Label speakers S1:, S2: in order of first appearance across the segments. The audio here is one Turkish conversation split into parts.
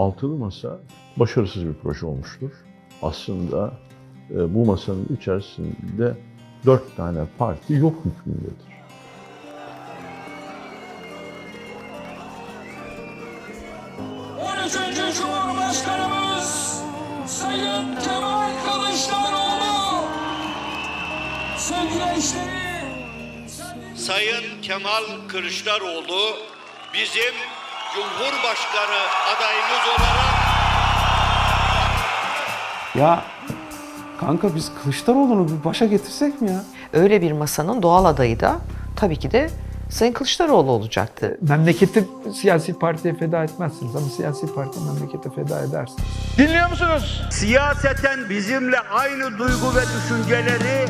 S1: Altılı Masa başarısız bir proje olmuştur. Aslında e, bu masanın içerisinde dört tane parti yok hükmündedir.
S2: Cumhurbaşkanımız Sayın Kemal Kılıçdaroğlu sevgili eşleri
S3: Sayın Kemal Kılıçdaroğlu bizim Cumhurbaşkanı adayımız olarak
S4: Ya kanka biz Kılıçdaroğlu'nu bir başa getirsek mi ya?
S5: Öyle bir masanın doğal adayı da tabii ki de Sayın Kılıçdaroğlu olacaktı.
S6: Memleketi siyasi partiye feda etmezsiniz ama siyasi parti memlekete feda edersiniz.
S3: siyaseten bizimle aynı duygu ve düşünceleri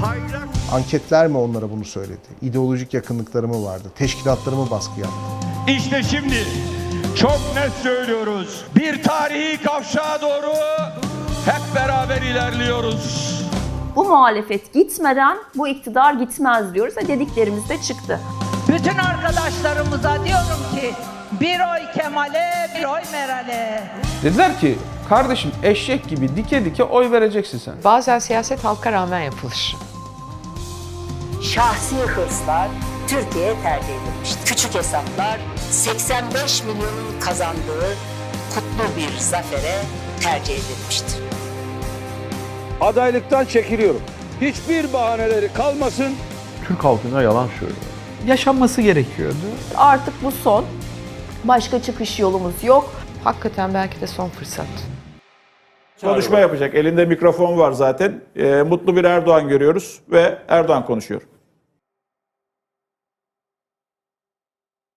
S3: paylaş
S7: Anketler mi onlara bunu söyledi? İdeolojik yakınlıkları mı vardı? Teşkilatları mı baskı yaptı?
S8: İşte şimdi çok net söylüyoruz. Bir tarihi kavşağa doğru hep beraber ilerliyoruz.
S9: Bu muhalefet gitmeden bu iktidar gitmez diyoruz ve dediklerimiz de çıktı.
S10: Bütün arkadaşlarımıza diyorum ki bir oy Kemal'e, bir oy Meral'e.
S4: Dediler ki kardeşim eşek gibi dike dike oy vereceksin sen.
S5: Bazen siyaset halka rağmen yapılır.
S11: şahsi hırslar Türkiye'ye tercih edilmiştir. Küçük hesaplar 85 milyonun kazandığı kutlu bir zafere tercih edilmiştir.
S8: Adaylıktan çekiliyorum. Hiçbir bahaneleri kalmasın.
S1: Türk halkına yalan söylüyor.
S6: Yaşanması gerekiyordu.
S9: Artık bu son. Başka çıkış yolumuz yok.
S5: Hakikaten belki de son fırsat.
S8: Konuşma yapacak. Elinde mikrofon var zaten. Ee, mutlu bir Erdoğan görüyoruz ve Erdoğan konuşuyor.